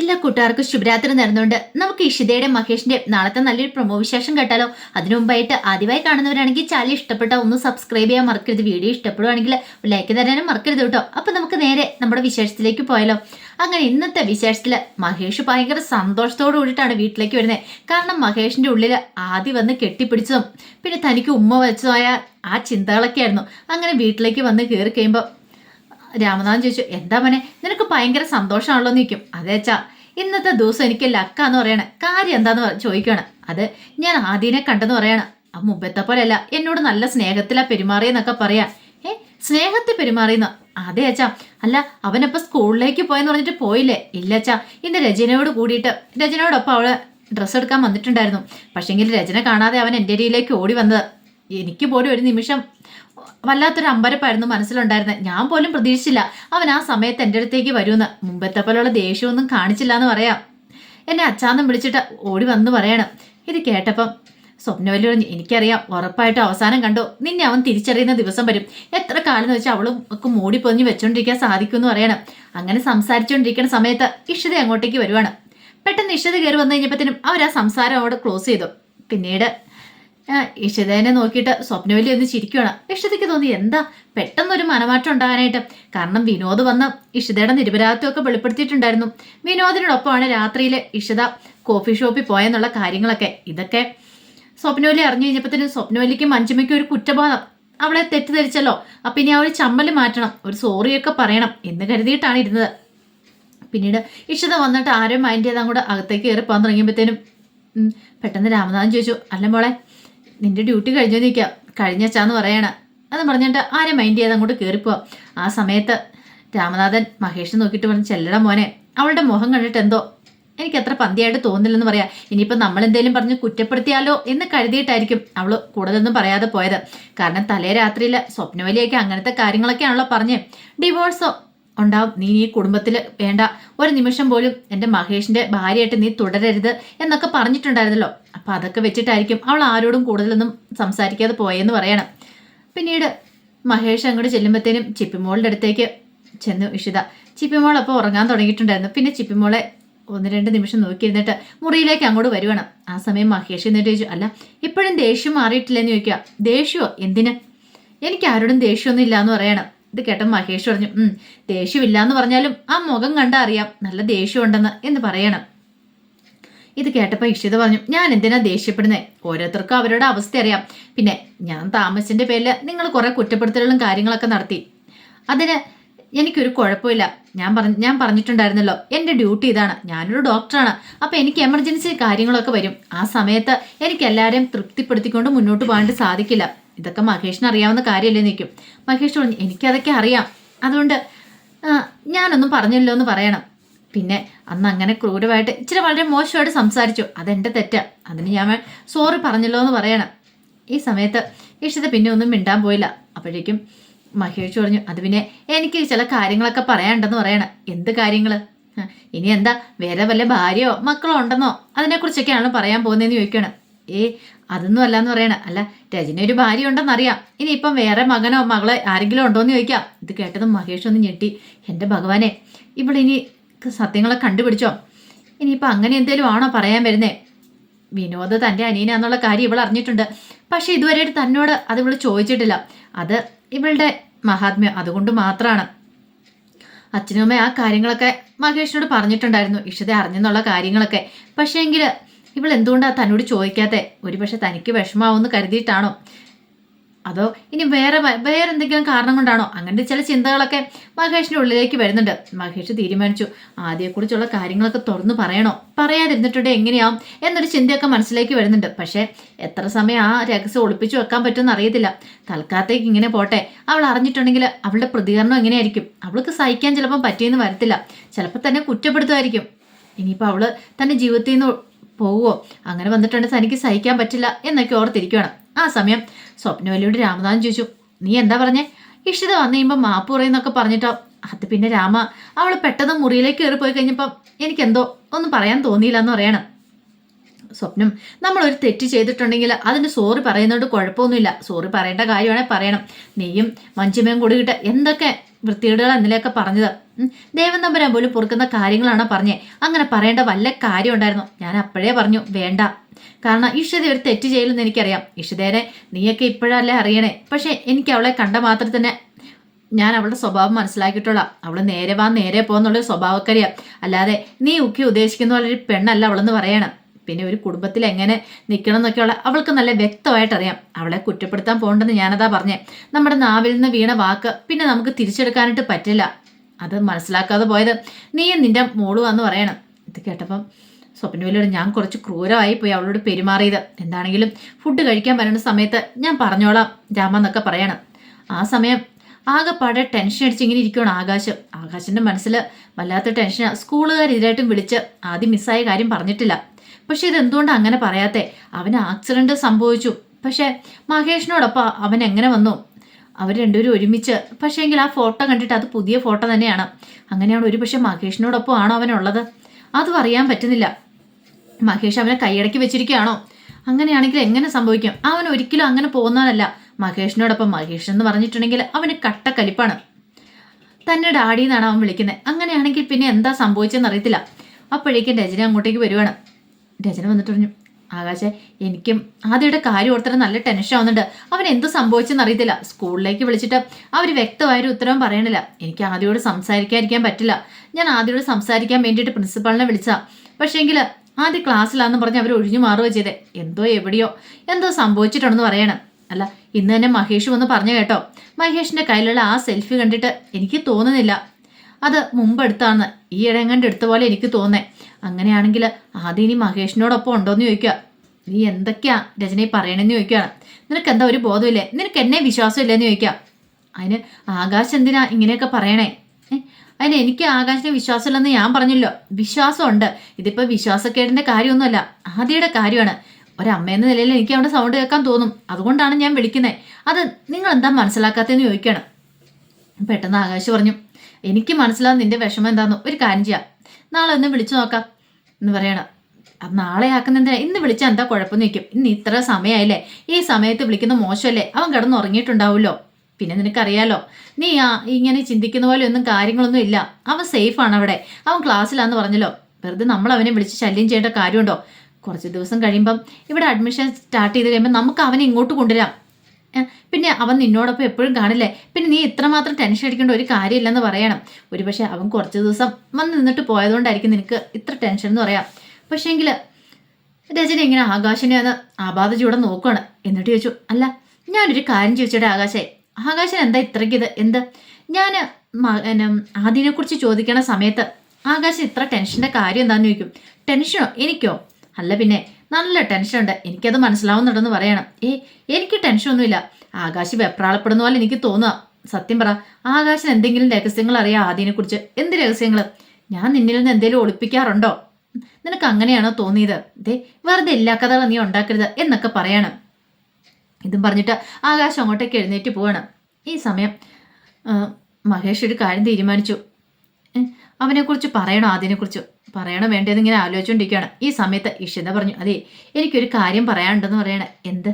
എല്ലാ കൂട്ടുകാർക്കും ശുഭരാത്രി നേർന്നുകൊണ്ട്. നമുക്ക് ഇഷിതയുടെ മഹേഷിന്റെ നാളത്തെ നല്ലൊരു പ്രൊമോ വിശേഷം കേട്ടാലോ? അതിനു മുമ്പായിട്ട് ആദ്യമായി കാണുന്നവരാണെങ്കിൽ ചാനൽ ഇഷ്ടപ്പെട്ട ഒന്ന് സബ്സ്ക്രൈബ് ചെയ്യാൻ മറക്കരുത്. വീഡിയോ ഇഷ്ടപ്പെടുവാണെങ്കിൽ ലൈക്ക് തരാനും മറക്കരുത് കേട്ടോ. അപ്പൊ നമുക്ക് നേരെ നമ്മുടെ വിശേഷത്തിലേക്ക് പോയാലോ. അങ്ങനെ ഇന്നത്തെ വിശേഷത്തിൽ മഹേഷ് ഭയങ്കര സന്തോഷത്തോടു കൂടിയിട്ടാണ് വീട്ടിലേക്ക് വരുന്നത് കാരണം മഹേഷിന്റെ ഉള്ളിൽ ആദ്യം വന്ന് കെട്ടിപ്പിടിച്ചതും പിന്നെ തനിക്ക് ഉമ്മ വെച്ചതായ ആ ചിന്തകളൊക്കെ ആയിരുന്നു അങ്ങനെ വീട്ടിലേക്ക് വന്ന് കയറി കഴിയുമ്പോൾ രാമനാഥൻ ചോദിച്ചു എന്താ മനെ? നിനക്ക് ഭയങ്കര സന്തോഷമാണല്ലോ എന്ന് ചോദിക്കും. അതേച്ചാ ഇന്നത്തെ ദിവസം എനിക്ക് ലക്കാന്ന് പറയണേ. കാര്യം എന്താന്ന് ചോദിക്കുകയാണ് അത് ഞാൻ ആദ്യനെ കണ്ടെന്ന് പറയണം. ആ മുമ്പത്തെ പോലെയല്ല എന്നോട് നല്ല സ്നേഹത്തിലാ പെരുമാറിയെന്നൊക്കെ പറയാ. ഏ സ്നേഹത്തിൽ പെരുമാറിയെന്ന്? അതെ അച്ഛാ. അല്ല അവനപ്പം സ്കൂളിലേക്ക് പോയെന്ന് പറഞ്ഞിട്ട് പോയില്ലേ? ഇല്ല അച്ഛാ. ഇന്ന് രചനയോട് കൂടിയിട്ട് രചനയോടൊപ്പം അവൾ ഡ്രസ്സ് എടുക്കാൻ വന്നിട്ടുണ്ടായിരുന്നു. പക്ഷെങ്കിൽ രചന കാണാതെ അവൻ എന്റെ ഇടയിലേക്ക് ഓടി വന്നത്. എനിക്ക് പോലും ഒരു നിമിഷം വല്ലാത്തൊരു അമ്പരപ്പായിരുന്നു മനസ്സിലുണ്ടായിരുന്നത്. ഞാൻ പോലും പ്രതീക്ഷിച്ചില്ല അവൻ ആ സമയത്ത് എന്റെ അടുത്തേക്ക് വരുമെന്ന്. മുമ്പത്തെ പോലെയുള്ള ദേഷ്യമൊന്നും കാണിച്ചില്ല എന്ന് പറയാം. എന്നെ അച്ചാന്നും വിളിച്ചിട്ട് ഓടി വന്ന് പറയണം. ഇത് കേട്ടപ്പം സ്വപ്നവല്ലി പറഞ്ഞു എനിക്കറിയാം ഉറപ്പായിട്ട് അവസാനം കണ്ടു? നിന്നെ അവൻ തിരിച്ചറിയുന്ന ദിവസം വരും. എത്ര കാലം എന്ന് വെച്ചാൽ അവളും ഒക്കെ മൂടി പൊതിഞ്ഞ് വെച്ചോണ്ടിരിക്കാൻ സാധിക്കുമെന്ന് പറയണം. അങ്ങനെ സംസാരിച്ചുകൊണ്ടിരിക്കുന്ന സമയത്ത് ഇഷിത അങ്ങോട്ടേക്ക് വരുവാണ്. പെട്ടെന്ന് ഇഷിത കയറി വന്നു കഴിഞ്ഞപ്പോഴത്തേനും അവർ ആ സംസാരം അവിടെ ക്ലോസ് ചെയ്തു. പിന്നീട് ഇഷിതേനെ നോക്കിയിട്ട് സ്വപ്നവലി ഒന്ന് ചിരിക്കുകയാണ് ഇഷിതയ്ക്ക് തോന്നി എന്താ? പെട്ടെന്നൊരു മനമാറ്റം ഉണ്ടാകാനായിട്ട്. കാരണം വിനോദ് വന്ന് ഇഷിതയുടെ നിരപരാധിത്വമൊക്കെ വെളിപ്പെടുത്തിയിട്ടുണ്ടായിരുന്നു. വിനോദിനോടൊപ്പമാണ് രാത്രിയിൽ ഇഷിത കോഫി ഷോപ്പിൽ പോയെന്നുള്ള കാര്യങ്ങളൊക്കെ. ഇതൊക്കെ സ്വപ്നവലി അറിഞ്ഞു കഴിഞ്ഞപ്പോഴത്തേനും സ്വപ്നവലിക്കും മഞ്ജുമയ്ക്കും ഒരു കുറ്റബോധം. അവളെ തെറ്റിദ്ധരിച്ചല്ലോ. അപ്പം ഇനി ആ ഒരു ചമ്മൽ മാറ്റണം. ഒരു സോറിയൊക്കെ പറയണം. എന്ന് കരുതിയിട്ടാണ് ഇരുന്നത്. പിന്നീട് ഇഷിത വന്നിട്ട് ആരും മൈൻഡ് ചെയ്ത് അങ്ങോട്ട് അകത്തേക്ക് കയറി പോകാൻ തുടങ്ങിയപ്പോഴത്തേനും പെട്ടെന്ന് രാമനാഥൻ ചോദിച്ചു അല്ല മോളെ നിന്റെ ഡ്യൂട്ടി കഴിഞ്ഞു നിൽക്കാം കഴിഞ്ഞച്ചാന്ന് പറയണ. അത് പറഞ്ഞിട്ട് ആരെ മൈൻഡ് ചെയ്ത് അങ്ങോട്ട് കയറിപ്പോവാം ആ സമയത്ത് രാമനാഥൻ മഹേഷ് നോക്കിയിട്ട് പറഞ്ഞു ചെല്ലട മോനെ അവളുടെ മുഖം കണ്ടിട്ട് എന്തോ? എനിക്ക് അത്ര പന്തിയായിട്ട് തോന്നില്ലെന്ന് പറയാം. ഇനിയിപ്പോൾ നമ്മൾ എന്തെങ്കിലും പറഞ്ഞ് കുറ്റപ്പെടുത്തിയാലോ എന്ന് കരുതിയിട്ടായിരിക്കും അവൾ കൂടുതലൊന്നും പറയാതെ പോയത്. കാരണം തലേ രാത്രിയിൽ സ്വപ്നവലിയൊക്കെ അങ്ങനത്തെ കാര്യങ്ങളൊക്കെയാണല്ലോ പറഞ്ഞ്. ഡിവോഴ്സോ ഉണ്ടാവും. നീ ഈ കുടുംബത്തിൽ വേണ്ട. ഒരു നിമിഷം പോലും എന്റെ മഹേഷിന്റെ ഭാര്യയായിട്ട് നീ തുടരരുത് എന്നൊക്കെ പറഞ്ഞിട്ടുണ്ടായിരുന്നല്ലോ. അപ്പം അതൊക്കെ വെച്ചിട്ടായിരിക്കും അവൾ ആരോടും കൂടുതലൊന്നും സംസാരിക്കാതെ പോയെന്ന് പറയണം. പിന്നീട് മഹേഷ് അങ്ങോട്ട് ചെല്ലുമ്പോഴത്തേനും ചിപ്പിമോളുടെ അടുത്തേക്ക് ചെന്നു ഇഷിത. ചിപ്പിമോൾ അപ്പോൾ ഉറങ്ങാൻ തുടങ്ങിയിട്ടുണ്ടായിരുന്നു. പിന്നെ ചിപ്പിമോളെ ഒന്ന് രണ്ട് നിമിഷം നോക്കിയിരുന്നിട്ട് മുറിയിലേക്ക് അങ്ങോട്ട് വരുവണം. ആ സമയം മഹേഷ് എന്നിട്ട് ചോദിച്ചു അല്ല ഇപ്പോഴും ദേഷ്യം മാറിയിട്ടില്ലെന്ന് ചോദിക്കുക ദേഷ്യമോ എന്തിന്? എനിക്ക് ആരോടും ദേഷ്യമൊന്നും ഇല്ല എന്ന് പറയണം. ഇത് കേട്ട മഹേഷ് പറഞ്ഞു ഉം ദേഷ്യമില്ല എന്ന് പറഞ്ഞാലും ആ മുഖം കണ്ടാ അറിയാം നല്ല ദേഷ്യമുണ്ടെന്ന് എന്ന് പറയണം. ഇത് കേട്ടപ്പോൾ ഇഷിത പറഞ്ഞു ഞാൻ എന്തിനാ ദേഷ്യപ്പെടുന്നത് ഓരോരുത്തർക്കും അവരുടെ അവസ്ഥ അറിയാം. പിന്നെ ഞാൻ താമസിന്റെ പേരിൽ നിങ്ങൾ കുറെ കുറ്റപ്പെടുത്തലുകളും കാര്യങ്ങളൊക്കെ നടത്തി. അതിന് എനിക്കൊരു കുഴപ്പമില്ല. ഞാൻ പറഞ്ഞ ഞാൻ പറഞ്ഞിട്ടുണ്ടായിരുന്നല്ലോ എന്റെ ഡ്യൂട്ടി ഇതാണ്. ഞാനൊരു ഡോക്ടറാണ്. അപ്പോൾ എനിക്ക് എമർജൻസി കാര്യങ്ങളൊക്കെ വരും. ആ സമയത്ത് എനിക്ക് എല്ലാവരെയും തൃപ്തിപ്പെടുത്തിക്കൊണ്ട് മുന്നോട്ട് പോകാണ്ട് സാധിക്കില്ല. ഇതൊക്കെ മഹേഷിന് അറിയാവുന്ന കാര്യമല്ലേ നിൽക്കും മഹേഷ് പറഞ്ഞു എനിക്കതൊക്കെ അറിയാം. അതുകൊണ്ട് ഞാനൊന്നും പറഞ്ഞില്ലോ എന്ന് പറയണം. പിന്നെ അന്ന് അങ്ങനെ ക്രൂരമായിട്ട് ഇച്ചിരി വളരെ മോശമായിട്ട് സംസാരിച്ചു. അതെന്റെ തെറ്റാ. അതിന് ഞാൻ സോറി പറഞ്ഞല്ലോ എന്ന് പറയണം. ഈ സമയത്ത് ഇഷ്ടത്തെ പിന്നെ ഒന്നും മിണ്ടാൻ പോയില്ല. അപ്പോഴേക്കും മഹേഷ് പറഞ്ഞു അത് പിന്നെ എനിക്ക് ചില കാര്യങ്ങളൊക്കെ പറയാനുണ്ടെന്ന് പറയണം. എന്ത് കാര്യങ്ങൾ ഇനി എന്താ? വേറെ വല്ല ഭാര്യയോ മക്കളോ ഉണ്ടെന്നോ? അതിനെക്കുറിച്ചൊക്കെയാണ് പറയാൻ പോകുന്നതെന്ന് ചോദിക്കണം. ഏ അതൊന്നും അല്ലാന്ന് പറയണ. അല്ല രജന ഒരു ഭാര്യ ഉണ്ടെന്നറിയാം. ഇനിയിപ്പം വേറെ മകനോ മകളോ ആരെങ്കിലും ഉണ്ടോ എന്ന് ചോദിക്കാം. ഇത് കേട്ടതും മഹേഷ് ഒന്ന് ഞെട്ടി. എന്റെ ഭഗവാനെ ഇവളിനി സത്യങ്ങളെ കണ്ടുപിടിച്ചോ? ഇനിയിപ്പോൾ അങ്ങനെ എന്തേലും ആണോ പറയാൻ വരുന്നേ? വിനോദ് തന്റെ അനിയനാന്നുള്ള കാര്യം ഇവൾ അറിഞ്ഞിട്ടുണ്ട്. പക്ഷെ ഇതുവരെയായിട്ട് തന്നോട് അത് ഇവൾ ചോദിച്ചിട്ടില്ല. അത് ഇവളുടെ മഹാത്മ്യം അതുകൊണ്ട് മാത്രമാണ് അച്ഛനും അമ്മയും ആ കാര്യങ്ങളൊക്കെ മഹേഷിനോട് പറഞ്ഞിട്ടുണ്ടായിരുന്നു. ഇഷിത അറിഞ്ഞെന്നുള്ള കാര്യങ്ങളൊക്കെ. പക്ഷേ എങ്കിൽ ഇവൾ എന്തുകൊണ്ടാണ് തന്നോട് ചോദിക്കാത്തെ? ഒരുപക്ഷെ തനിക്ക് വിഷമാവുമെന്ന് കരുതിയിട്ടാണോ? അതോ ഇനി വേറെ വേറെ എന്തെങ്കിലും കാരണം കൊണ്ടാണോ? അങ്ങനത്തെ ചില ചിന്തകളൊക്കെ മഹേഷിന്റെ ഉള്ളിലേക്ക് വരുന്നുണ്ട്. മഹേഷ് തീരുമാനിച്ചു ആദ്യയെക്കുറിച്ചുള്ള കാര്യങ്ങളൊക്കെ തുറന്നു പറയണോ? പറയാതിരുന്നിട്ടുണ്ട് എങ്ങനെയാവും? എന്നൊരു ചിന്തയൊക്കെ മനസ്സിലേക്ക് വരുന്നുണ്ട്. പക്ഷേ എത്ര സമയം ആ രഹസ്യം ഒളിപ്പിച്ചു വെക്കാൻ പറ്റുമെന്ന് അറിയത്തില്ല. തൽക്കാലത്തേക്ക് ഇങ്ങനെ പോട്ടെ. അവൾ അറിഞ്ഞിട്ടുണ്ടെങ്കിൽ അവളുടെ പ്രതികരണം എങ്ങനെയായിരിക്കും? അവൾക്ക് സഹിക്കാൻ ചിലപ്പം പറ്റിയെന്ന് വരത്തില്ല. ചിലപ്പോൾ തന്നെ കുറ്റപ്പെടുത്തുമായിരിക്കും. ഇനിയിപ്പോൾ അവൾ തന്റെ ജീവിതത്തിൽ നിന്ന് പോവുമോ അങ്ങനെ വന്നിട്ടുണ്ട് തനിക്ക് സഹിക്കാൻ പറ്റില്ല എന്നൊക്കെ ഓർത്തിരിക്കുകയാണ് ആ സമയം സ്വപ്നവലിയോട് രാമദാൻ ചോദിച്ചു നീ എന്താ പറഞ്ഞേ? ഇഷിത വന്നു കഴിയുമ്പോൾ മാപ്പ് പറയുന്നൊക്കെ പറഞ്ഞിട്ടോ. അത് പിന്നെ രാമ അവൾ പെട്ടെന്ന് മുറിയിലേക്ക് കയറി പോയി കഴിഞ്ഞപ്പം എനിക്കെന്തോ ഒന്നും പറയാൻ തോന്നിയില്ല എന്ന് പറയണം. സ്വപ്നം നമ്മളൊരു തെറ്റ് ചെയ്തിട്ടുണ്ടെങ്കിൽ അതിന് സോറി പറയുന്നതുകൊണ്ട് കുഴപ്പമൊന്നുമില്ല. സോറി പറയേണ്ട കാര്യമാണെങ്കിൽ പറയണം. നീയും മഞ്ചുമയും കൂടി കിട്ട എന്തൊക്കെ വൃത്തികേടുകൾ എന്നിലൊക്കെ പറഞ്ഞത്. തമ്പുരാൻ പോലും പൊറുക്കുന്ന കാര്യങ്ങളാണോ പറഞ്ഞേ? അങ്ങനെ പറയേണ്ട വല്ല കാര്യം ഉണ്ടായിരുന്നു ഞാൻ അപ്പോഴേ പറഞ്ഞു വേണ്ട. കാരണം ഇഷിത ഒരു തെറ്റ് ചെയ്യലെന്ന് എനിക്കറിയാം. ഇഷിതേനെ നീയൊക്കെ ഇപ്പോഴല്ലേ അറിയണേ. പക്ഷേ എനിക്ക് അവളെ കണ്ട മാത്രം തന്നെ ഞാൻ അവളുടെ സ്വഭാവം മനസ്സിലാക്കിയിട്ടുള്ള. അവൾ നേരെ വാ നേരെ പോകുന്നുള്ളൊരു സ്വഭാവക്കാരിയാ അല്ലാതെ നീ ഉക്കി ഉദ്ദേശിക്കുന്ന പോലെ ഒരു പെണ്ണല്ല അവളെന്ന് പറയണം. പിന്നെ ഒരു കുടുംബത്തിൽ എങ്ങനെ നിൽക്കണം എന്നൊക്കെയുള്ള അവൾക്ക് നല്ല വ്യക്തമായിട്ട് അറിയാം അവളെ കുറ്റപ്പെടുത്താൻ പോകണ്ടെന്ന് ഞാനതാ പറഞ്ഞേ. നമ്മുടെ നാവിൽ നിന്ന് വീണ വാക്ക് പിന്നെ നമുക്ക് തിരിച്ചെടുക്കാനായിട്ട് പറ്റില്ല. അത് മനസ്സിലാക്കാതെ പോയത് നീയും നിന്റെ മോളും എന്ന് പറയണം. ഇത് കേട്ടപ്പം സ്വപ്നവിലോട് ഞാൻ കുറച്ച് ക്രൂരമായി പോയി അവളോട് പെരുമാറിയത്. എന്താണെങ്കിലും ഫുഡ് കഴിക്കാൻ വരുന്ന സമയത്ത് ഞാൻ പറഞ്ഞോളാം രാമ എന്നൊക്കെ പറയണം. ആ സമയം ആകെപ്പാടെ ടെൻഷൻ അടിച്ച് ഇങ്ങനെ ഇരിക്കുകയാണ് ആകാശം. ആകാശിന്റെ മനസ്സിൽ വല്ലാത്ത ടെൻഷനാണ് സ്കൂളുകാർ ഇതിലായിട്ടും വിളിച്ച് ആദ്യം മിസ്സായ കാര്യം പറഞ്ഞിട്ടില്ല. പക്ഷെ ഇതെന്തുകൊണ്ട് അങ്ങനെ പറയാത്തെ? അവന് ആക്സിഡന്റ് സംഭവിച്ചു. പക്ഷേ മഹേഷിനോടൊപ്പം അവൻ എങ്ങനെ വന്നു? അവർ രണ്ടുപേരും ഒരുമിച്ച്. പക്ഷേ എങ്കിൽ ആ ഫോട്ടോ കണ്ടിട്ട് അത് പുതിയ ഫോട്ടോ തന്നെയാണ്. അങ്ങനെയാണ് ഒരു പക്ഷേ മഹേഷിനോടൊപ്പം ആണോ അവനുള്ളത്? അതും അറിയാൻ പറ്റുന്നില്ല. മഹേഷ് അവനെ കൈയടക്കി വെച്ചിരിക്കുകയാണോ? അങ്ങനെയാണെങ്കിൽ എങ്ങനെ സംഭവിക്കും? അവൻ ഒരിക്കലും അങ്ങനെ പോകുന്നതല്ല. മഹേഷിനോടൊപ്പം മഹേഷ് എന്ന് പറഞ്ഞിട്ടുണ്ടെങ്കിൽ അവന് കട്ട കലിപ്പാണ്. തന്നെ ഡാഡി എന്നാണ് അവൻ വിളിക്കുന്നത്. അങ്ങനെയാണെങ്കിൽ പിന്നെ എന്താ സംഭവിച്ചെന്ന് അറിയത്തില്ല. അപ്പോഴേക്കും രചന അങ്ങോട്ടേക്ക് വരുവാണ്. രചന വന്നിട്ട് പറഞ്ഞു ആകാശെ എനിക്കും ആദ്യയുടെ കാര്യം ഓർത്തിട്ട് നല്ല ടെൻഷൻ ആവുന്നുണ്ട്. അവൻ എന്ത് സംഭവിച്ചെന്ന് അറിയത്തില്ല. സ്കൂളിലേക്ക് വിളിച്ചിട്ട് അവർ വ്യക്തമായൊരു ഉത്തരവും പറയണില്ല. എനിക്ക് ആദ്യയോട് സംസാരിക്കാതിരിക്കാൻ പറ്റില്ല. ഞാൻ ആദ്യയോട് സംസാരിക്കാൻ വേണ്ടിയിട്ട് പ്രിൻസിപ്പാളിനെ വിളിച്ചാ. പക്ഷേങ്കിൽ ആദ്യ ക്ലാസ്സിലാന്ന് പറഞ്ഞ് അവർ ഒഴിഞ്ഞു മാറുകയോ ചെയ്തേ. എന്തോ എവിടെയോ എന്തോ സംഭവിച്ചിട്ടുണ്ടെന്ന് പറയണം. അല്ല ഇന്ന് തന്നെ മഹേഷ് വന്ന് പറഞ്ഞു കേട്ടോ. മഹേഷിന്റെ കയ്യിലുള്ള ആ സെൽഫി കണ്ടിട്ട് എനിക്ക് തോന്നുന്നില്ല. അത് മുമ്പ് എടുത്താന്ന് ഈ ഇടങ്ങണ്ട് എടുത്ത പോലെ എനിക്ക് തോന്നേ. അങ്ങനെയാണെങ്കിൽ ആദ്യം ഇനി മഹേഷിനോടൊപ്പം ഉണ്ടോയെന്ന് ചോദിക്കുക. നീ എന്തൊക്കെയാ രചനയെ പറയണമെന്ന് ചോദിക്കുകയാണ്. നിനക്ക് എന്താ ഒരു ബോധമില്ലേ? നിനക്ക് എന്നെ വിശ്വാസമില്ലെന്ന് ചോദിക്കുക. അതിന് ആകാശ് എന്തിനാ ഇങ്ങനെയൊക്കെ പറയണേ? അതിന് എനിക്ക് ആകാശിനെ വിശ്വാസമില്ലെന്ന് ഞാൻ പറഞ്ഞല്ലോ. വിശ്വാസമുണ്ട്. ഇതിപ്പോൾ വിശ്വാസക്കേടിന്റെ കാര്യമൊന്നുമല്ല. ആദ്യയുടെ കാര്യമാണ്. ഒരമ്മയെന്ന നിലയിൽ എനിക്ക് അവിടെ സൗണ്ട് കേൾക്കാൻ തോന്നും. അതുകൊണ്ടാണ് ഞാൻ വിളിക്കുന്നത് അത് നിങ്ങൾ എന്താ മനസ്സിലാക്കാത്തതെന്ന് ചോദിക്കുകയാണ്. പെട്ടെന്ന് ആകാശ് പറഞ്ഞു എനിക്ക് മനസ്സിലാവും നിന്റെ വിഷമം എന്താണെന്ന് ഒരു കാര്യം ചെയ്യാം. നാളെ ഒന്ന് വിളിച്ചു നോക്കാം. എന്ന് പറയണം. അത് നാളെ ആക്കുന്നെന്തിനാ ഇന്ന് വിളിച്ചാൽ എന്താ കുഴപ്പം നിൽക്കും ഇന്ന് ഇത്ര സമയമായില്ലേ ഈ സമയത്ത് വിളിക്കുന്ന മോശമല്ലേ? അവൻ കിടന്ന് ഉറങ്ങിയിട്ടുണ്ടാവുമല്ലോ. പിന്നെ നിനക്കറിയാലോ നീ ആ ഇങ്ങനെ ചിന്തിക്കുന്ന പോലെ ഒന്നും കാര്യങ്ങളൊന്നും ഇല്ല. അവൻ സേഫാണ് അവിടെ. അവൻ ക്ലാസ്സിലാന്ന് പറഞ്ഞല്ലോ. വെറുതെ നമ്മൾ അവനെ വിളിച്ച് ശല്യം ചെയ്യേണ്ട കാര്യമുണ്ടോ? കുറച്ച് ദിവസം കഴിയുമ്പം ഇവിടെ അഡ്മിഷൻ സ്റ്റാർട്ട് ചെയ്ത് കഴിയുമ്പോൾ നമുക്ക് അവനെ ഇങ്ങോട്ട് കൊണ്ടുവരാം. പിന്നെ അവൻ നിന്നോടൊപ്പം എപ്പോഴും കാണില്ലേ? പിന്നെ നീ ഇത്രമാത്രം ടെൻഷൻ അടിക്കേണ്ട ഒരു കാര്യമില്ലെന്ന് പറയണം. ഒരുപക്ഷെ അവൻ കുറച്ച് ദിവസം വന്ന് നിന്നിട്ട് പോയതുകൊണ്ടായിരിക്കും നിനക്ക് ഇത്ര ടെൻഷൻ എന്ന് പറയാം. പക്ഷേങ്കിൽ രചന ഇങ്ങനെ ആകാശനെ ഒന്ന് ചൂടെ നോക്കുകയാണ് എന്നിട്ട് ചോദിച്ചു അല്ല ഞാനൊരു കാര്യം ചോദിച്ചോടെ ആകാശേ? ആകാശൻ എന്താ ഇത്രയ്ക്ക് ഇത്? എന്ത്? ഞാൻ ആദിനെക്കുറിച്ച് കുറിച്ച് ചോദിക്കണ സമയത്ത് ആകാശം ഇത്ര ടെൻഷന്റെ കാര്യം എന്താണെന്ന് ചോദിക്കും. ടെൻഷനോ എനിക്കോ? അല്ല പിന്നെ നല്ല ടെൻഷനുണ്ട് എനിക്കത് മനസ്സിലാവുന്നുണ്ടെന്ന് പറയണം. ഏ എനിക്ക് ടെൻഷനൊന്നുമില്ല ആകാശ് വെപ്രാളപ്പെടുന്ന പോലെ എനിക്ക് തോന്നുക. സത്യം പറ ആകാശിന് എന്തെങ്കിലും രഹസ്യങ്ങൾ അറിയാം ആദ്യനെ കുറിച്ച് എന്ത് രഹസ്യങ്ങൾ? ഞാൻ നിന്നിൽ നിന്ന് എന്തെങ്കിലും ഒളിപ്പിക്കാറുണ്ടോ? നിനക്ക് അങ്ങനെയാണോ തോന്നിയത്? ദേ വെറുതെ എല്ലാ കഥകളും നീ ഉണ്ടാക്കരുത് എന്നൊക്കെ പറയണം. ഇതും പറഞ്ഞിട്ട് ആകാശം അങ്ങോട്ടേക്ക് എഴുന്നേറ്റ് പോവാണ്. ഈ സമയം മഹേഷ് ഒരു കാര്യം തീരുമാനിച്ചു. അവനെക്കുറിച്ച് പറയണോ അതിനെക്കുറിച്ച് പറയണോ വേണ്ടത് ഇങ്ങനെ ആലോചിച്ചുകൊണ്ടിരിക്കുകയാണ് ഈ സമയത്ത് ഇഷിത പറഞ്ഞു? അതെ എനിക്കൊരു കാര്യം പറയാനുണ്ടെന്ന് പറയണേ. എന്ത്?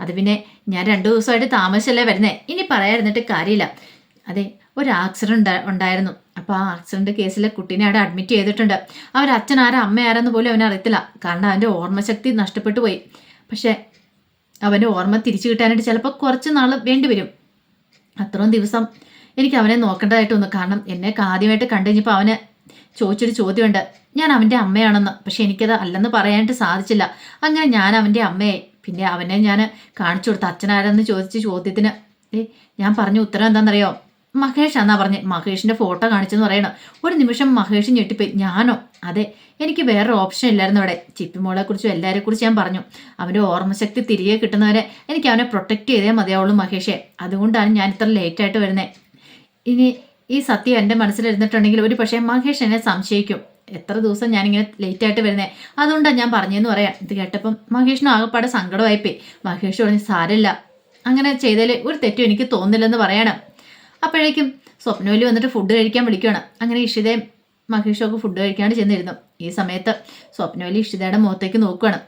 അത് പിന്നെ ഞാൻ രണ്ടു ദിവസമായിട്ട് താമസിച്ചല്ലേ വരുന്നേ. ഇനി പറയാതിരുന്നിട്ട് കാര്യമില്ല. അതെ ഒരു ആക്സിഡന്റ് ഉണ്ടായിരുന്നു. അപ്പോൾ ആ ആക്സിഡന്റ് കേസിലെ കുട്ടീനെ അവിടെ അഡ്മിറ്റ് ചെയ്തിട്ടുണ്ട്. അവർ അച്ഛൻ ആരാ അമ്മ ആരാന്ന് പോലും അവനെ അറിയത്തില്ല. കാരണം അവന്റെ ഓർമ്മശക്തി നഷ്ടപ്പെട്ടു പോയി. പക്ഷേ അവന്റെ ഓർമ്മ തിരിച്ചു കിട്ടാനായിട്ട് ചിലപ്പോൾ കുറച്ച് നാൾ വേണ്ടിവരും അത്രയും ദിവസം എനിക്ക് അവനെ നോക്കേണ്ടതായിട്ട് തോന്നുന്നു കാരണം എന്നെ ആദ്യമായിട്ട് കണ്ടു കഴിഞ്ഞപ്പോൾ അവന് ചോദിച്ചൊരു ചോദ്യമുണ്ട്. ഞാൻ അവന്റെ അമ്മയാണെന്ന്. പക്ഷെ എനിക്കത് അല്ലെന്ന് പറയാനായിട്ട് സാധിച്ചില്ല. അങ്ങനെ ഞാൻ അവന്റെ അമ്മയെ പിന്നെ അവനെ ഞാൻ കാണിച്ചു കൊടുത്ത അച്ഛനാരെന്ന് ചോദിച്ച ചോദ്യത്തിന് ഏ ഞാൻ പറഞ്ഞ ഉത്തരം എന്താണെന്നറിയോ മഹേഷ് എന്നാ പറഞ്ഞ്. മഹേഷിന്റെ ഫോട്ടോ കാണിച്ചെന്ന് പറയണം. ഒരു നിമിഷം മഹേഷ് ഞെട്ടിപ്പോയി. ഞാനോ? അതെ. എനിക്ക് വേറൊരു ഓപ്ഷൻ ഇല്ലായിരുന്നു അവിടെ ചിപ്പിമോളെ കുറിച്ചും എല്ലാവരെ കുറിച്ച് ഞാൻ പറഞ്ഞു. അവന്റെ ഓർമ്മശക്തി തിരികെ കിട്ടുന്നവരെ എനിക്ക് അവനെ പ്രൊട്ടക്റ്റ് ചെയ്തേ മതിയാവുള്ളൂ മഹേഷെ. അതുകൊണ്ടാണ് ഞാൻ ഇത്ര ലേറ്റായിട്ട് വരുന്നത് ഇനി ഈ സത്യം എന്റെ മനസ്സിലിരുന്നിട്ടുണ്ടെങ്കിൽ ഒരു പക്ഷേ മഹേഷ് എന്നെ സംശയിക്കും. എത്ര ദിവസം ഞാനിങ്ങനെ ലേറ്റ് ആയിട്ട് വരുന്നത് അതുകൊണ്ടാണ് ഞാൻ പറഞ്ഞതെന്ന് പറയാം. ഇത് കേട്ടപ്പം മഹേഷിന് ആകെപ്പാടെ സങ്കടമായിപ്പോയി. മഹേഷ് പറഞ്ഞ് സാരമില്ല അങ്ങനെ ചെയ്തതിൽ ഒരു തെറ്റും എനിക്ക് തോന്നില്ലെന്ന് പറയണം. അപ്പോഴേക്കും സ്വപ്നവലി വന്നിട്ട് ഫുഡ് കഴിക്കാൻ വിളിക്കുകയാണ് അങ്ങനെ ഇഷിതയും മഹേഷൊക്കെ ഫുഡ് കഴിക്കാണ്ട് ചെന്നിരുന്നു. ഈ സമയത്ത് സ്വപ്നവലി ഇഷിതയുടെ മുഖത്തേക്ക് നോക്കുകയാണ്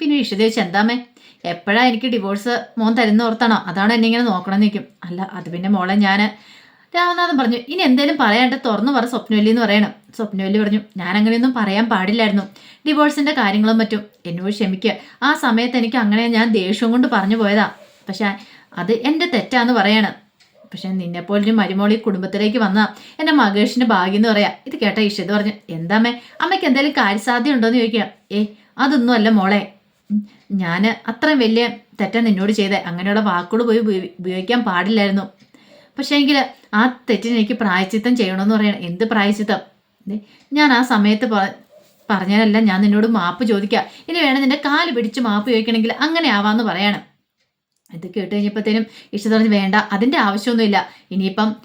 പിന്നെ ഇഷിത ചോദിച്ചു എന്താമേ എപ്പോഴാണ് എനിക്ക് ഡിവോഴ്സ് മോൻ തരുന്ന ഓർത്താണോ? അതാണ് എന്നെ ഇങ്ങനെ നോക്കണം നിൽക്കും അല്ല അത് പിന്നെ മോളെ ഞാൻ രാമനാഥൻ പറഞ്ഞു ഇനി എന്തേലും പറയാണ്ട് തുറന്നു പറ സ്വപ്നവല്ലി എന്ന് പറയണം. സ്വപ്നവല്ലി പറഞ്ഞു ഞാൻ അങ്ങനെയൊന്നും പറയാൻ പാടില്ലായിരുന്നു. ഡിവോഴ്സിന്റെ കാര്യങ്ങളും മറ്റും. എന്നോട് ക്ഷമിക്കുക ആ സമയത്ത് എനിക്ക് അങ്ങനെ ഞാൻ ദേഷ്യം കൊണ്ട് പറഞ്ഞു പോയതാ. പക്ഷെ അത് എന്റെ തെറ്റാന്ന് പറയാണ്. പക്ഷെ നിന്നെപ്പോലൊരു മരുമോളി കുടുംബത്തിലേക്ക് വന്ന എന്റെ മകേഷിന്റെ ഭാഗ്യം എന്ന് പറയാ. ഇത് കേട്ട ഇഷ്ടത് പറഞ്ഞു എന്താമേ അമ്മയ്ക്ക് എന്തെങ്കിലും കാര്യസാധ്യത ഉണ്ടോയെന്ന് ചോദിക്കുക ഏ അതൊന്നും അല്ല മോളെ. ഞാൻ അത്രയും വലിയ തെറ്റാ നിന്നോട് ചെയ്തേ. അങ്ങനെയുള്ള വാക്കുകൾ പോയി ഉപയോഗിക്കാൻ പാടില്ലായിരുന്നു. പക്ഷേ എങ്കിൽ ആ തെറ്റിന് എനിക്ക് പ്രായച്ചിത്തം ചെയ്യണമെന്ന് പറയണം എന്ത് പ്രായച്ചിത്തം? ഞാൻ ആ സമയത്ത് പറഞ്ഞാലല്ല ഞാൻ നിന്നോട് മാപ്പ് ചോദിക്കുക ഇനി വേണം നിന്റെ കാൽ പിടിച്ച് മാപ്പ് ചോദിക്കണമെങ്കിൽ അങ്ങനെ ആവാന്ന് പറയണം. ഇത് കേട്ട് കഴിഞ്ഞപ്പോഴത്തേനും ഇഷ്ടം പറഞ്ഞ് വേണ്ട അതിന്റെ ആവശ്യമൊന്നുമില്ല. ഇനിയിപ്പം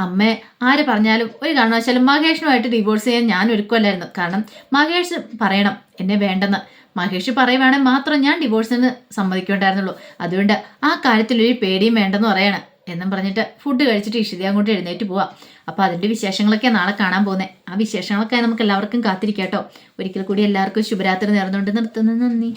അമ്മ ആര് പറഞ്ഞാലും ഒരു കാരണവശാലും മഹേഷിനുമായിട്ട് ഡിവോഴ്സ് ചെയ്യാൻ ഞാൻ ഒരുക്കുമല്ലായിരുന്നു. കാരണം മഹേഷ് പറയണം എന്നെ വേണ്ടെന്ന്. മഹേഷ് പറയുവാണെങ്കിൽ മാത്രം ഞാൻ ഡിവോഴ്സിന് സമ്മതിക്കേണ്ടായിരുന്നുള്ളൂ. അതുകൊണ്ട് ആ കാര്യത്തിലൊരു പേടിയും വേണ്ടെന്ന് പറയണം. എന്നും പറഞ്ഞിട്ട് ഫുഡ് കഴിച്ചിട്ട് ഇഷിത അങ്ങോട്ട് എഴുന്നേറ്റ് പോവാം. അപ്പോൾ അതിന്റെ വിശേഷങ്ങളൊക്കെ നാളെ കാണാൻ പോകുന്നത് ആ വിശേഷങ്ങളൊക്കെ നമുക്ക് എല്ലാവർക്കും കാത്തിരിക്കാം കേട്ടോ ഒരിക്കൽ കൂടി എല്ലാവർക്കും ശുഭരാത്രി നേർന്നുകൊണ്ട് നിർത്തുന്നു. നന്ദി.